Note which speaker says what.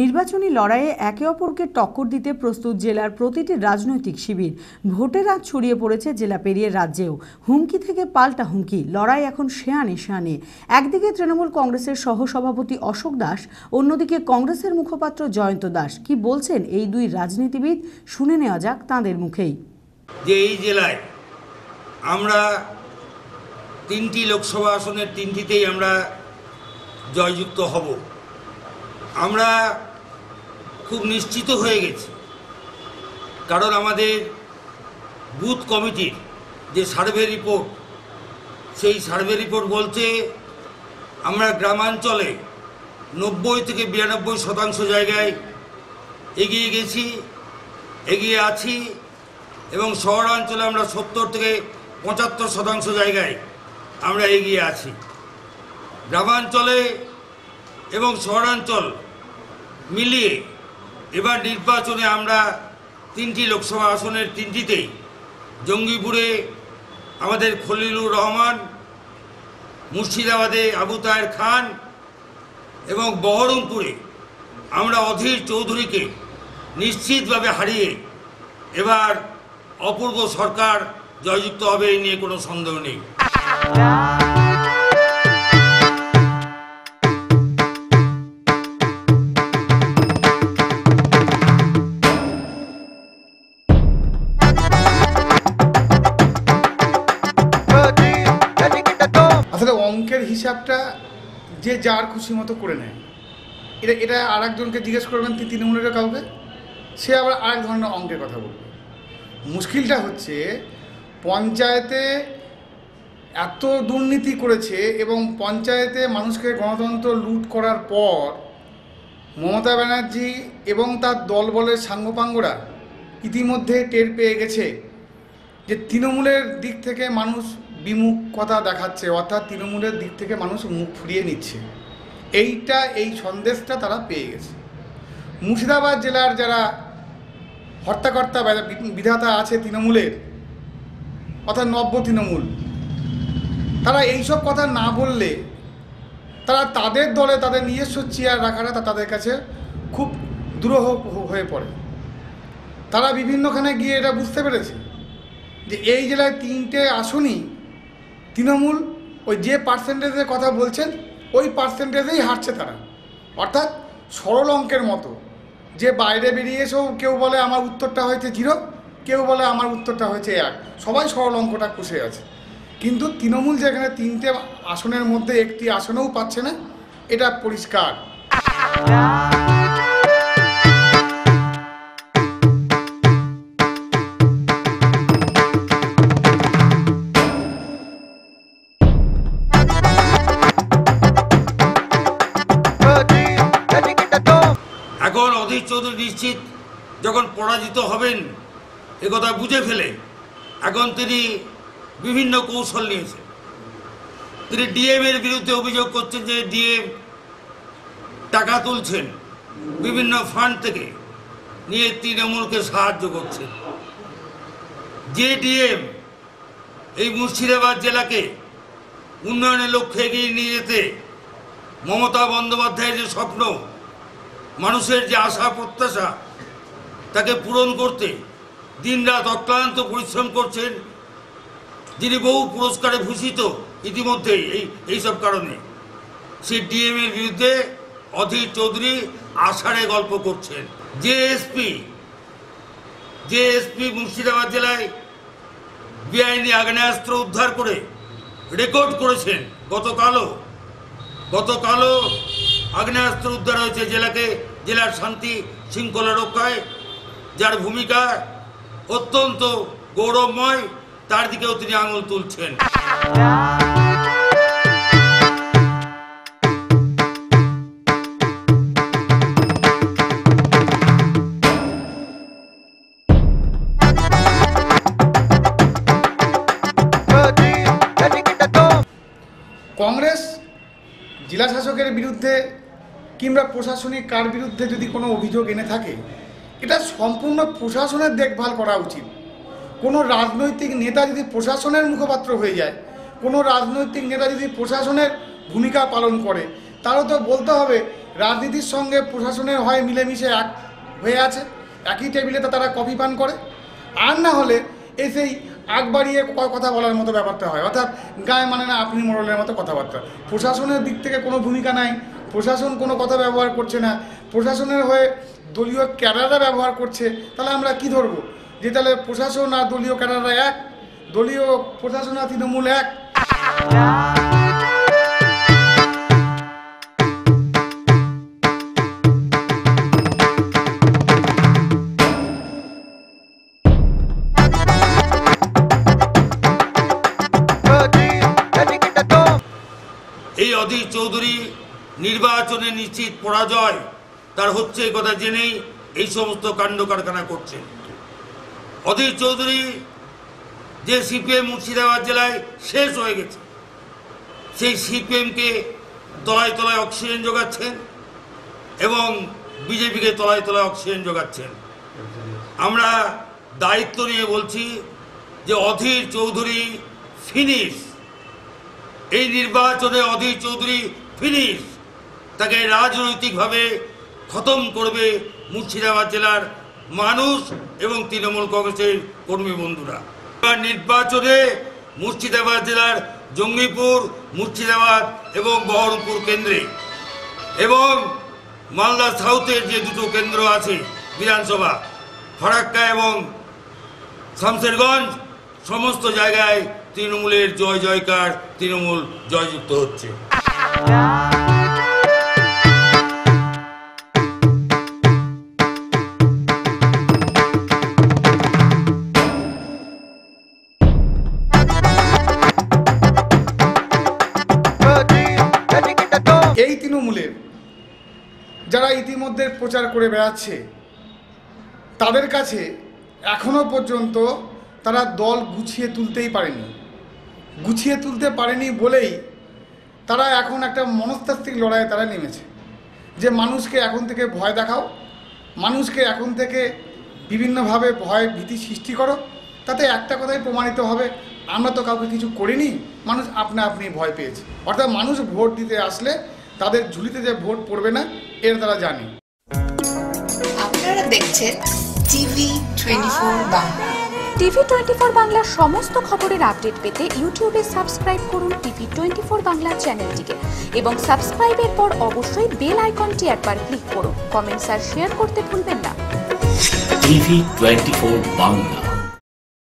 Speaker 1: নির্বাচনী লড়াইয়ে একে অপরকে টক্কর দিতে প্রস্তুত জেলার প্রতিটি রাজনৈতিক শিবির। ভোটের আজ ছড়িয়ে পড়েছে জেলা পেরিয়ে রাজ্যেও। হুমকি থেকে পাল্টা হুমকি। লড়াই এখন শেয়ানে শেয়ানে একদিকে তৃণমূল কংগ্রেসের সহসভাপতি অশোক দাস, অন্যদিকে কংগ্রেসের মুখপাত্র জয়ন্ত দাস। কি বলছেন এই দুই রাজনীতিবিদ? শুনে নেওয়া যাক তাঁদের মুখেই।
Speaker 2: যে এই জেলায় আমরা তিনটি লোকসভা আসনের তিনটিতেই আমরা জয়যুক্ত হব। আমরা খুব নিশ্চিত হয়ে গেছি। কারণ আমাদের বুথ কমিটির যে সার্ভে রিপোর্ট, সেই সার্ভে রিপোর্ট বলছে আমরা গ্রামাঞ্চলে নব্বই থেকে বিরানব্বই শতাংশ জায়গায় এগিয়ে গেছি, এগিয়ে আছি এবং শহরাঞ্চলে আমরা সত্তর থেকে পঁচাত্তর শতাংশ জায়গায় আমরা এগিয়ে আছি। গ্রামাঞ্চলে এবং শহরাঞ্চল মিলিয়ে এবার নির্বাচনে আমরা তিনটি লোকসভা আসনের তিনটিতেই জঙ্গিপুরে আমাদের খলিলুর রহমান, মুর্শিদাবাদে আবু তায়ের খান এবং বহরমপুরে আমরা অধীর চৌধুরীকে নিশ্চিতভাবে হারিয়ে এবার অপূর্ব সরকার জয়যুক্ত হবে এই নিয়ে কোনো সন্দেহ নেই।
Speaker 3: হিসাবটা যে যার খুশি মতো করে নেয়। এটা এটা আর একজনকে জিজ্ঞেস করবেন তৃণমূলের কাউকে, সে আবার আরেক ধরনের অঙ্কের কথা বলবে। মুশকিলটা হচ্ছে, পঞ্চায়েতে এত দুর্নীতি করেছে এবং পঞ্চায়েতে মানুষকে গণতন্ত্র লুট করার পর মমতা ব্যানার্জি এবং তার দলবলের সাঙ্গপাঙ্গরা ইতিমধ্যে টের পেয়ে গেছে যে তৃণমূলের দিক থেকে মানুষ বিমুখতা দেখাচ্ছে, অর্থাৎ তৃণমূলের দিক থেকে মানুষ মুখ ফুরিয়ে নিচ্ছে। এইটা, এই সন্দেশটা তারা পেয়ে গেছে। মুর্শিদাবাদ জেলার যারা হর্তাকর্তা বিধাতা আছে তৃণমূলের, অর্থাৎ নব্য তৃণমূল, তারা এইসব কথা না বললে, তারা তাদের দলে তাদের নিজস্ব চেয়ার রাখাটা তাদের কাছে খুব দুরূহ হয়ে পড়ে। তারা বিভিন্নখানে গিয়ে এটা বুঝতে পেরেছে যে এই জেলায় তিনটে আসনই তৃণমূল ওই যে পার্সেন্টেজের কথা বলছেন, ওই পার্সেন্টেজেই হারছে তারা। অর্থাৎ সরল অঙ্কের মতো। যে বাইরে বেরিয়ে এসেও কেউ বলে আমার উত্তরটা হয়েছে জিরো কেউ বলে আমার উত্তরটা হয়েছে এক। সবাই সরল অঙ্কটা কষে আছে। কিন্তু তৃণমূল যেখানে তিনটে আসনের মধ্যে একটি আসনেও পাচ্ছে না, এটা পরিষ্কার।
Speaker 2: অধীর চৌধুরী নিশ্চিত যখন পরাজিত হবেন একথা বুঝে ফেলে এখন তিনি বিভিন্ন কৌশল নিয়েছেন। তিনি ডিএম এর বিরুদ্ধে অভিযোগ করছেন যে ডিএম টাকা তুলছেন, বিভিন্ন ফান্ড থেকে নিয়ে তৃণমূলকে সাহায্য করছেন। যে ডিএম এই মুর্শিদাবাদ জেলাকে উন্নয়নের লক্ষ্যে এগিয়ে নিয়ে যেতে মমতা বন্দ্যোপাধ্যায়ের যে স্বপ্ন মানুষের যে আশা, প্রত্যাশা, তাকে পূরণ করতে দিনরাত অক্লান্ত পরিশ্রম করছেন। যিনি বহু পুরস্কারে ভূষিত ইতিমধ্যেই এই এইসব কারণে। সেই ডিএম এর বিরুদ্ধে অধীর চৌধুরী আষাঢ়ে গল্প করছেন। যে এসপি যে এসপি মুর্শিদাবাদ জেলায় বেআইনি আগ্নেয়াস্ত্র উদ্ধার করে রেকর্ড করেছেন। গতকালও গতকালও আগ্নেয়াস্ত্র উদ্ধার হয়েছে জেলাকে, জেলার শান্তি শৃঙ্খলা রক্ষায়, যার ভূমিকা অত্যন্ত গৌরবময়, তার দিকেও তিনি আঙুল তুলছেন।
Speaker 3: কংগ্রেস, জেলা শাসকের বিরুদ্ধে কিংবা প্রশাসনিক কার বিরুদ্ধে যদি কোনো অভিযোগ এনে থাকে, এটা সম্পূর্ণ প্রশাসনের দেখভাল করা উচিত। কোনো রাজনৈতিক নেতা যদি প্রশাসনের মুখপাত্র হয়ে যায়, কোনো রাজনৈতিক নেতা যদি প্রশাসনের ভূমিকা পালন করে তারও তো বলতে হবে রাজনীতির সঙ্গে প্রশাসনের হয় মিলেমিশে এক হয়ে আছে, একই টেবিলে তো তারা কফি পান করে। আর না হলে এসেই আগ বাড়িয়ে কথা বলার মতো ব্যাপারটা হয়। অর্থাৎ গায়ে মানে না আপনি মোড়লের মতো কথাবার্তা। প্রশাসনের দিক থেকে কোনো ভূমিকা নাই প্রশাসন কোনো কথা ব্যবহার করছে না। প্রশাসনের হয়ে দলীয় ক্যাডাররা ব্যবহার করছে, তাহলে আমরা কি ধরবো? যে তাহলে প্রশাসন আর দলীয় ক্যাডাররা এক, দলীয় প্রশাসন আর তৃণমূল এক।
Speaker 2: এই অধীর চৌধুরী নির্বাচনে নিশ্চিত পরাজয়, তার হচ্ছে এ কথা জেনেই এই সমস্ত কাণ্ড কারখানা করছে। অধীর চৌধুরী যে সিপিএম মুর্শিদাবাদ জেলায় শেষ হয়ে গেছে, সেই সিপিএমকে তলায় তলায় অক্সিজেন যোগাচ্ছেন এবং বিজেপিকে তলায় তলায় অক্সিজেন যোগাচ্ছেন। আমরা দায়িত্ব নিয়ে বলছি যে অধীর চৌধুরী ফিনিশ এই নির্বাচনে অধীর চৌধুরী ফিনিশ তাকে রাজনৈতিকভাবে খতম করবে মুর্শিদাবাদ জেলার মানুষ এবং তৃণমূল কংগ্রেসের কর্মী বন্ধুরা। নির্বাচনে মুর্শিদাবাদ জেলার জঙ্গিপুর, মুর্শিদাবাদ এবং বহরমপুর কেন্দ্রে এবং মালদা সাউথের যে দুটো কেন্দ্র আছে বিধানসভা, ফারাক্কা এবং শামসেরগঞ্জ সমস্ত জায়গায় তৃণমূলের জয় জয়কার তৃণমূল জয়যুক্ত হচ্ছে।
Speaker 3: যারা ইতিমধ্যে প্রচার করে বেড়াচ্ছে, তাদের কাছে এখনও পর্যন্ত তারা দল গুছিয়ে তুলতেই পারেনি। গুছিয়ে তুলতে পারেনি বলেই তারা এখন একটা মনস্তাত্ত্বিক লড়াইয়ে তারা নেমেছে। যে মানুষকে এখন থেকে ভয় দেখাও, মানুষকে এখন থেকে বিভিন্নভাবে ভয় ভীতি সৃষ্টি করো, তাতে একটা কথাই প্রমাণিত হবে, আমরা তো কাউকে কিছু করিনি, মানুষ আপনা আপনি ভয় পেয়েছে। অর্থাৎ মানুষ ভোট দিতে আসলে তাদের ঝুলিতে যে ভোট পড়বে না এর তারা জানে।
Speaker 4: আপনারা দেখছেন TV twenty four Bangla.
Speaker 5: TV twenty four বাংলার সমস্ত খবরের আপডেট পেতে ইউটিউবে সাবস্ক্রাইব করুন টিভি টোয়েন্টি ফোর বাংলা চ্যানেলটিকে এবং সাবস্ক্রাইবের পর অবশ্যই বেল আইকনটি একবার ক্লিক করুন। কমেন্টস আর শেয়ার করতে ভুলবেন না।
Speaker 6: TV twenty four Bangla.